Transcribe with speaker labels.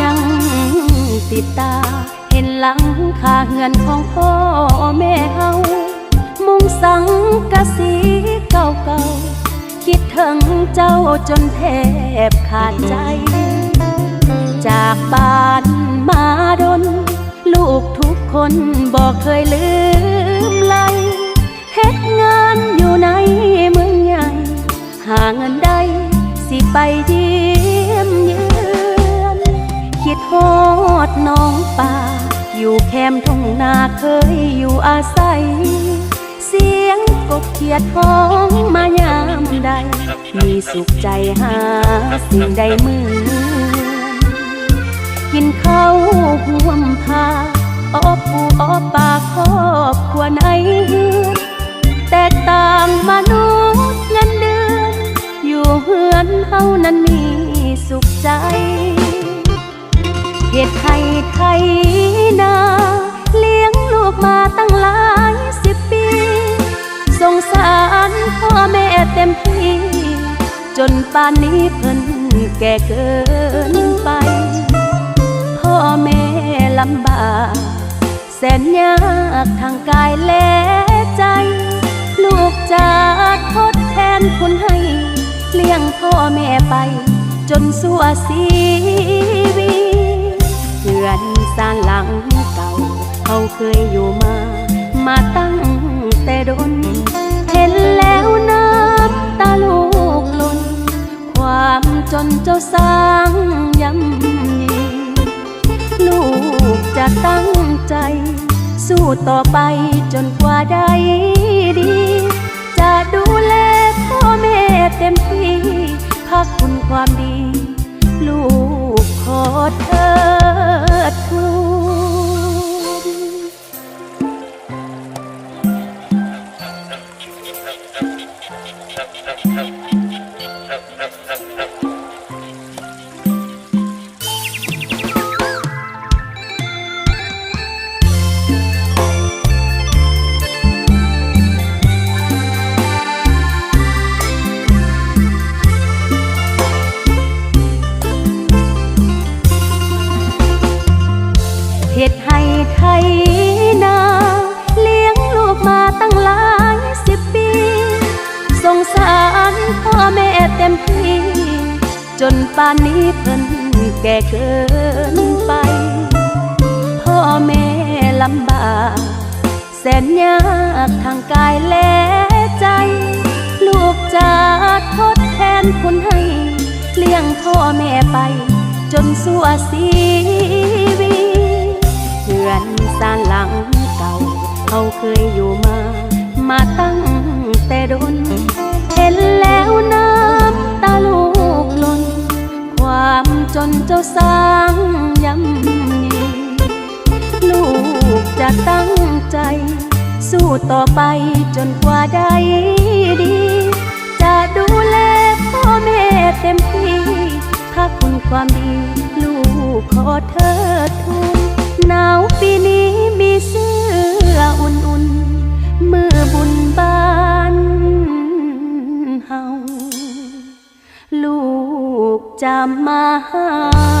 Speaker 1: ยังติดตา เห็นหลังคาเฮือนของพ่อแม่เฮามุงสังกะสีเก่าๆคิดถึงเจ้าจนแทบขาดใจ จากบ้านมาดน ลูกทุกคนบอกเคยลืมไลเฮ็ดงานอยู่ในเมืองใหญ่ หาเงินได้สิไปเแคมทุ่งนาเคยอยู่อาศัย เสียงกบเขียดห้องมายามใด มีสุขใจหาสิ่งใดเหมือนกินข้าวห่วมพาอบปูอบปากครอบครัวในเฮือนแตกต่างมนุษย์เงินเดือน อยู่เฮือนเฮานั้นมีสุขใจเหตุไทยไทย จนป่านนี้เพิ่นแก่เกินไป พ่อแม่ลำบาก แสนยากทางกายและใจ ลูกจะทดแทนคุณให้ เลี้ยงพ่อแม่ไป จนสัวชีวิเพื่อนสางหลังเก่า เขาเคยอยู่มา มาตั้ง เจ้าสร้างยำยีลูกจะตั้งใจ สู้ต่อไปจนกว่าได้ดี นป่านนี้เพิ่นแก่เกินไป พ่อแม่ลำบากแสนยากทางกายและใจ ลูกจะทดแทนคุณให้ เลี้ยงพ่อแม่ไป จนสัวสี สร้างยำยีลูกจะตั้งใจ สู้ต่อไปจนกว่าได้ดี จะดูแลพ่อแม่เต็มที่ ถ้าคุณความดี ลูกขอเถิดทูลหนาวปีนี้มีเสื้ออุ่น จะมาหา